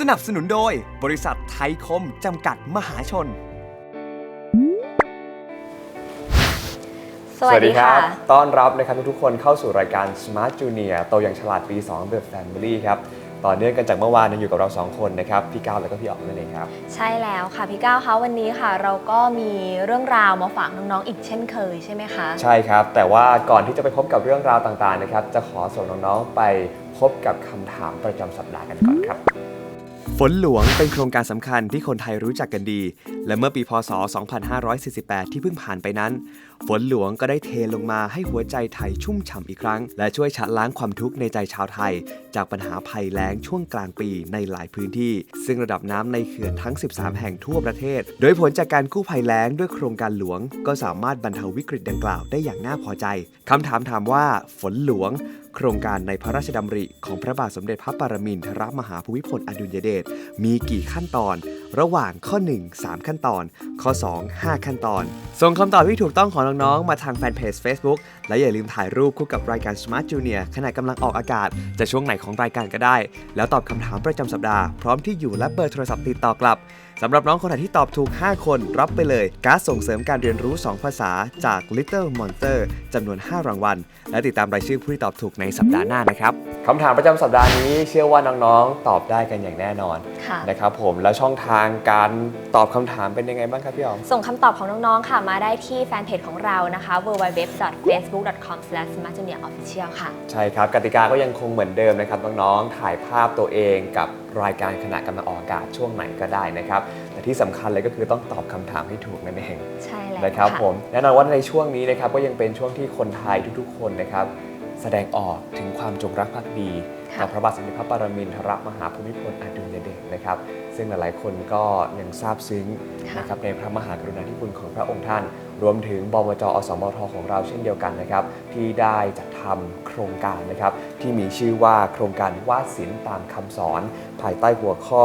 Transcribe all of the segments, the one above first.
สนับสนุนโดย บริษัทไทยคม จำกัดมหาชน สวัสดีค่ะ ต้อนรับนะครับทุกๆคนเข้าสู่รายการ Smart Junior โตอย่างฉลาดปี 2 The Family ครับ ต่อเนื่องกันจากเมื่อวานยังอยู่กับเรา 2 คนนะครับ พี่ก้าวแล้วก็พี่อ๋อมนั่นเองครับ ใช่แล้วค่ะพี่ก้าวคะวันนี้ค่ะ เราก็มีเรื่องราวมาฝากน้องๆอีกเช่นเคยใช่ไหมคะ ใช่ครับ แต่ว่าก่อนที่จะไปพบกับเรื่องราวต่างๆนะครับ จะขอส่งน้องๆไปพบกับคำถามประจำสัปดาห์กันก่อนครับ ฝนหลวงเป็นโครงการสำคัญที่คนไทยรู้จักกันดี และเมื่อปีพศ 2548 ที่เพิ่งผ่านไปนั้น ฝนหลวงก็ได้เทลงมาให้หัวใจไทยชุ่มฉ่ำอีกครั้ง และช่วยชะล้างความทุกข์ในใจชาวไทย จากปัญหาภัยแล้งช่วงกลางปีในหลายพื้นที่ ซึ่งระดับน้ำในเขื่อนทั้ง 13 แห่งทั่วประเทศ โดยผลจากการกู้ภัยแล้งด้วยโครงการหลวง ก็สามารถบรรเทาวิกฤตดังกล่าวได้อย่างน่าพอใจคำถามถามว่า ฝนหลวงโครงการในพระราชดำริของพระบาทสมเด็จพระปรมินทรมหาภูมิพลอดุลยเดชมีกี่ขั้นตอน ระหว่างข้อ 1 3 ขั้นตอน ข้อ 2 5 ขั้นตอน ส่งคำตอบที่ถูกต้องของน้องๆ มาทางแฟนเพจ Facebook และอย่าลืมถ่ายรูปคู่กับรายการ Smart Junior ขณะกำลังออกอากาศ จะช่วงไหนของรายการก็ได้ แล้วตอบคำถามประจำสัปดาห์พร้อมที่อยู่และเบอร์โทรศัพท์ติดต่อกลับ สำหรับน้องคนไหนที่ตอบถูก 5 คนรับไปเลยการ์ดส่งเสริมการเรียนรู้ 2 ภาษาจาก Little Monster จำนวน 5 รางวัล และติดตามรายชื่อผู้ที่ตอบถูกในสัปดาห์หน้านะครับคำถามประจำสัปดาห์นี้เชื่อว่าน้องๆ ตอบได้กันอย่างแน่นอนค่ะ นะครับผมแล้วช่องทางการตอบคำถามเป็นยังไงบ้างครับพี่อ๋อม ส่งคำตอบของน้อง ๆ ค่ะ มาได้ที่แฟนเพจของเรานะคะ www.facebook.com/smartjuniorofficial ค่ะ ใช่ครับกติกาก็ยังคงเหมือนเดิมนะครับน้องๆถ่ายภาพตัวเองกับรายการขณะกำลังออกอากาศช่วงไหนก็ได้นะครับ แต่ที่สำคัญเลยก็คือต้องตอบคำถามให้ถูกนั่นเองใช่แล้วนะครับะผมแน่นอนว่าในช่วงนี้นะครับก็ยังเป็นช่วงที่คนไทยทุกๆ คนนะครับ แสดงออกถึงความจงรักภักดีค่ะต่อพระบาทสมเด็จพระปรมินทรมหาภูมิพลอดุลยเดชนะครับ ซึ่งหลายๆคนก็ยังซาบซึ้งค่ะ นะครับในพระมหากรุณาธิคุณของพระองค์ท่าน รวมถึงบมจอสมทของเราเช่นเดียวกันนะครับ ที่ได้จัดทำโครงการนะครับ ที่มีชื่อว่าโครงการวาดศิลป์ตามคำสอน ภายใต้หัวข้อ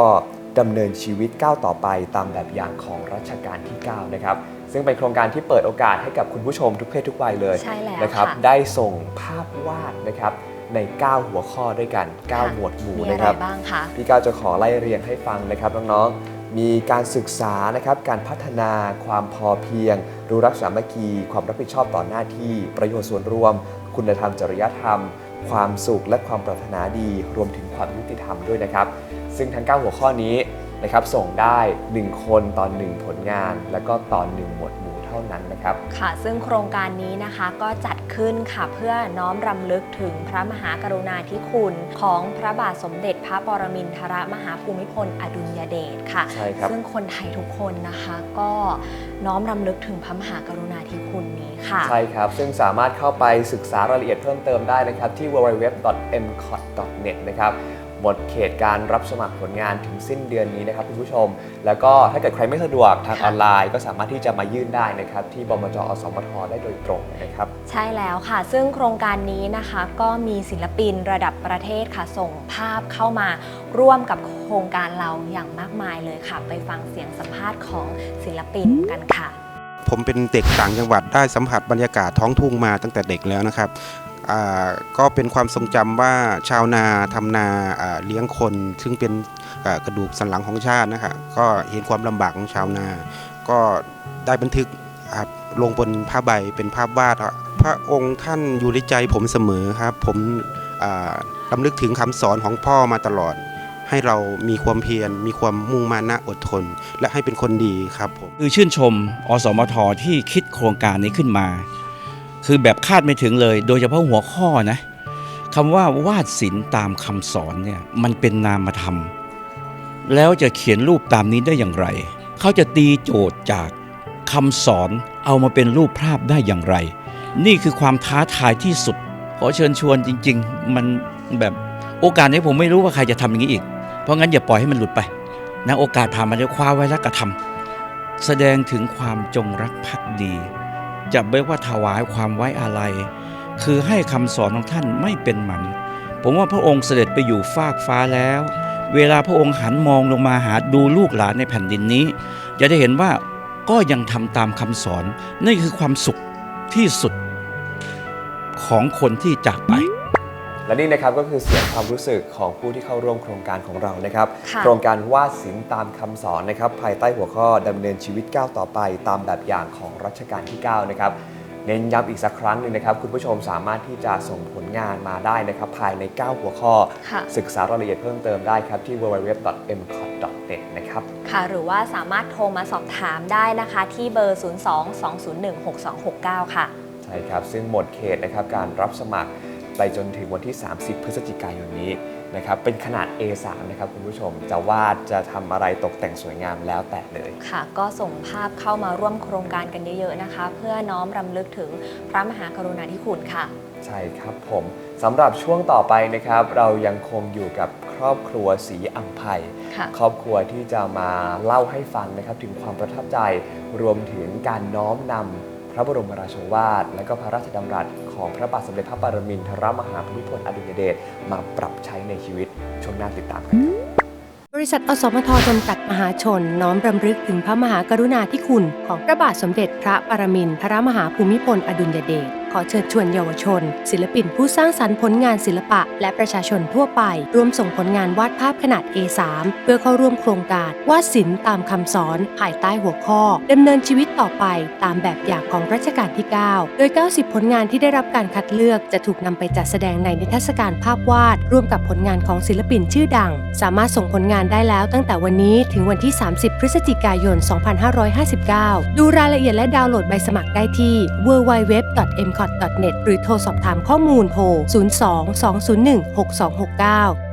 ดำเนินชีวิตก้าวต่อไปตามแบบอย่างของรัชกาลที่ 9 นะครับ ซึ่งเป็นโครงการที่เปิดโอกาสให้กับคุณผู้ชมทุกเพศทุกวัยเลยใช่แล้วนะครับค่ะได้ส่งภาพวาดนะครับใน 9 หัวข้อด้วยกันค่ะ9หมวดหมู่มีอะนะไรครับ บ้างคะ พี่ก้าวจะขอไล่เรียงให้ฟังนะครับน้องๆ มีการศึกษานะครับการพัฒนาความพอเพียง รู้รักสามัคคี ความรับผิดชอบต่อหน้าที่ ประโยชน์ส่วนรวม คุณธรรมจริยธรรม ความสุขและความปรารถนาดี รวมถึงความยุติธรรมด้วยนะครับ ซึ่งทั้ง 9 หัวข้อนี้นะครับส่งได้ 1 คนต่อ1ผลงาน แล้วก็ต่อ1หมวดหมู่เท่านั้นนะครับค่ะ ซึ่งโครงการนี้นะคะก็จัดขึ้นค่ะเพื่อน้อมรำลึกถึงพระมหากรุณาธิคุณของพระบาทสมเด็จพระปรมินทรมหาภูมิพลอดุลยเดชค่ะ ใช่ครับซึ่งคนไทยทุกคนนะคะก็น้อมรำลึกถึงพระมหากรุณาธิคุณนี้ค่ะ ใช่ครับ ซึ่งสามารถเข้าไปศึกษารายละเอียดเพิ่มเติมได้นะครับที่ www.mcot.net นะครับ หมดเขตการรับสมัครผลงานถึงสิ้นเดือนนี้นะครับคุณผู้ชม แล้วก็ถ้าเกิดใครไม่สะดวกทางค่ะออนไลน์ก็สามารถที่จะมายื่นได้นะครับ ที่บมจอสมทได้โดยตรงนะครับ ใช่แล้วค่ะ ซึ่งโครงการนี้นะคะก็มีศิลปินระดับประเทศค่ะ ส่งภาพเข้ามาร่วมกับโครงการเราอย่างมากมายเลยค่ะ ไปฟังเสียงสัมภาษณ์ของศิลปินกันค่ะผมเป็นเด็กต่างจังหวัดได้สัมผัสบรรยากาศท้องทุ่งมาตั้งแต่เด็กแล้วนะครับอ่า ก็เป็นความทรงจำว่าชาวนาทำนาอ่าเลี้ยงคน ซึ่งเป็นกระดูกสันหลังของชาตินะครับก็เห็นความลำบากของชาวนา ก็ได้บันทึกลงบนผ้าใบเป็นภาพวาดพระองค์ท่านอยู่ในใจผมเสมอครับ ผมอ่าลำลึกถึงคำสอนของพ่อมาตลอด ให้เรามีความเพียรมีความมุ่งมานะอดทน และให้เป็นคนดีครับผมคือชื่นชมอสมทที่คิดโครงการนี้ขึ้นมา คือแบบคาดไม่ถึงเลย โดยเฉพาะหัวข้อนะคำว่าวาดศิลป์ตามคำสอนเนี่ยมันเป็นนามธรรม แล้วจะเขียนรูปตามนี้ได้อย่างไร เขาจะตีโจทย์จากคำสอนเอามาเป็นรูปภาพได้อย่างไร นี่คือความท้าทายที่สุด ขอเชิญชวนจริง ๆ มันแบบโอกาสนี้ผมไม่รู้ว่าใครจะทำอย่างนี้อีก เพราะงั้นอย่าปล่อยให้มันหลุดไปนะโอกาสผ่านมาแล้วคว้าไว้แล้วกระทำแสดงถึงความจงรักภักดี จะไม่ว่าถวายความไว้อาลัย คือให้คำสอนของท่านไม่เป็นหมัน ผมว่าพระองค์เสด็จไปอยู่ฟากฟ้าแล้ว เวลาพระองค์หันมองลงมาหาดูลูกหลานในแผ่นดินนี้ จะได้เห็นว่าก็ยังทำตามคำสอน นี่คือความสุขที่สุดของคนที่จากไป และนี่นะครับก็คือเสียงความรู้สึกของผู้ที่เข้าร่วมโครงการของเรานะครับ ค่ะ โครงการวาดศิลป์ตามคำสอนนะครับ ภายใต้หัวข้อดำเนินชีวิตก้าวต่อไป ตามแบบอย่างของรัชกาลที่ 9 นะครับ เน้นย้ำอีกสักครั้งหนึ่งนะครับ คุณผู้ชมสามารถที่จะส่งผลงานมาได้นะครับ ภายใน 9 หัวข้อ ค่ะ ศึกษารายละเอียดเพิ่มเติมได้ครับ ที่ www.mcot.net นะครับ ค่ะ หรือว่าสามารถโทรมาสอบถามได้นะคะที่เบอร์ 02-201-6269 ค่ะ ใช่ครับ ซึ่งหมดเขตนะครับการรับสมัคร ไปจนถึงวันที่ 30 พฤศจิกายนนี้นะครับเป็นขนาด A3 นะครับคุณผู้ชมจะวาดจะทำอะไรตกแต่งสวยงามแล้วแต่เลย ค่ะ ก็ส่งภาพเข้ามาร่วมโครงการกันเยอะๆนะคะ เพื่อน้อมรำลึกถึงพระมหากรุณาธิคุณค่ะ ใช่ครับผมสำหรับช่วงต่อไปนะครับ เรายังคงอยู่กับครอบครัวสีอัมภัยค่ะครอบครัวที่จะมาเล่าให้ฟังนะครับถึงความประทับใจรวมถึงการน้อมนำ พระบรมราโชวาท และก็พระราชดำรัสของพระบาทสมเด็จพระปรมินทรมหาภูมิพลอดุลยเดชมาปรับใช้ในชีวิตช่วงหน้าติดตามกันครับบริษัทอสมทจำกัดมหาชน น้อมรำลึกถึงพระมหากรุณาธิคุณ ของพระบาทสมเด็จพระปรมินทรมหาภูมิพลอดุลยเดช อเชิญชวนเยาวชน ศิลปินผู้สร้างสรรค์ผลงานศิลปะ และประชาชนทั่วไป ร่วมส่งผลงานวาดภาพขนาด A3 เพื่อเข้าร่วมโครงการวาดศิลป์ตามคำสอน ภายใต้หัวข้อดำเนินชีวิตต่อไปตามแบบอย่างของรัชกาลที่ 9 โดย 90 ผลงานที่ได้รับการคัดเลือกจะถูกนำไปจัดแสดงในนิทรรศการภาพวาด ร่วมกับผลงานของศิลปินชื่อดัง สามารถส่งผลงานได้แล้วตั้งแต่วันนี้ถึงวันที่ 30 พฤศจิกายน 2559 ดูรายละเอียดและดาวน์โหลดใบสมัครได้ที่ www.mco d o t n e t หรือโทรสอบถามข้อมูลโทร 02 201 6269